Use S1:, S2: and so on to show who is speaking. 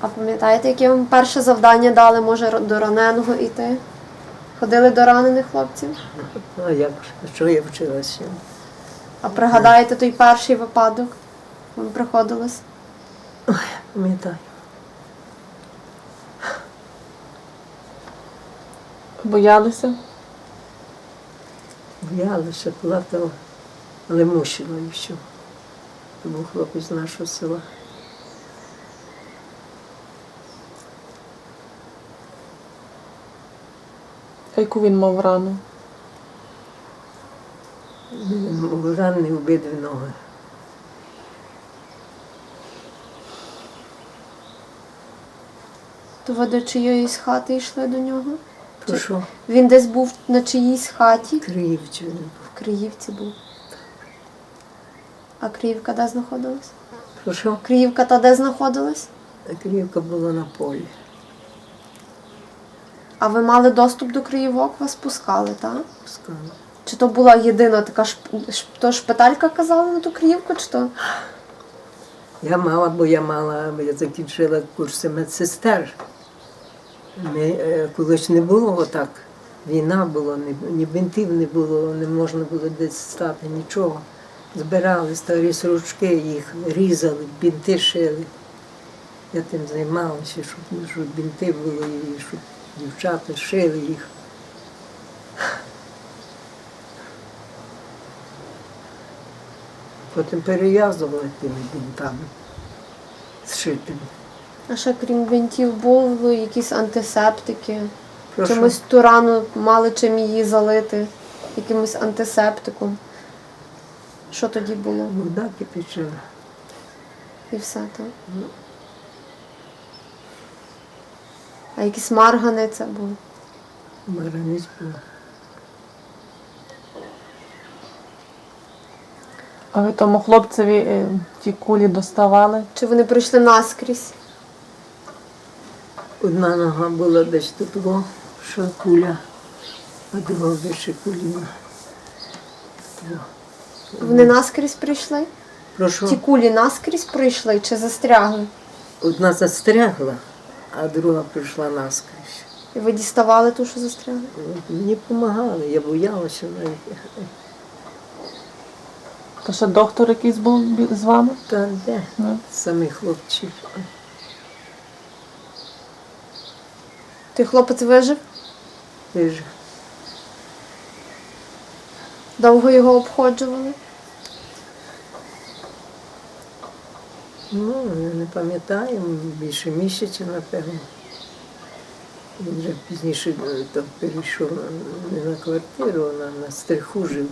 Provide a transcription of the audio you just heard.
S1: А пам'ятаєте, яке вам перше завдання дали, може, до раненого йти? Ходили до ранених хлопців?
S2: А як що я вчилася?
S1: А пригадаєте той перший випадок? Вам приходилось?
S2: Пам'ятаю.
S3: Боялися?
S2: Боялася, плакала, але мусила і все. Був хлопець з нашого села.
S3: А яку він мав рану?
S2: Він був ранений обидві ноги.
S1: То ви до чиєїсь хати йшли до нього?
S2: То що?
S1: Він десь був на чиїсь хаті?
S2: Криївці він був.
S1: В Криївці був. А Криївка де знаходилась?
S2: Що?
S1: Криївка та де знаходилась?
S2: Криївка була на полі.
S1: А ви мали доступ до Криївок, вас пускали, так?
S2: Пускала.
S1: Чи то була єдина така шп... то шпиталька казала на ту Криївку, чи то?
S2: Я мала, бо я мала, бо я закінчила курси медсестер. Ми, е, колись не було отак. Війна була, ні, ні бинтів не було, не можна було десь стати, нічого. Збирали старі сорочки, їх різали, бінти шили. Я тим займалася, щоб, щоб бінти були, і щоб дівчата шили їх. Потім перев'язували тими бінтами зшитими.
S1: А ще крім бинтів були якісь антисептики.
S2: Прошу.
S1: Чимось ту рану мали чим її залити, якимось антисептиком. Що тоді було?
S2: Вода кипячила.
S1: І все так. А якісь маргани це були.
S2: Мараниць була.
S3: А ви тому хлопцеві е, ті кулі доставали?
S1: Чи вони прийшли наскрізь?
S2: Одна нога була десь тут, во, що куля, а друга вище коліна. Во.
S1: Вони наскрізь прийшли?
S2: Прошу,
S1: Ті кулі наскрізь прийшли чи застрягли?
S2: одна застрягла, а друга прийшла наскрізь.
S1: І ви діставали ту, що застрягли?
S2: Мені допомагали, я боялася навіть.
S3: То ще доктор якийсь був з вами?
S2: Та де?
S3: Ну.
S2: Самі хлопці.
S1: Той хлопець вижив,
S2: Ви ж
S1: довго його обходжували.
S2: Ну, не пам'ятаю, більше місяця, напевно. Він вже пізніше е, перейшов не на квартиру, а на стриху жив.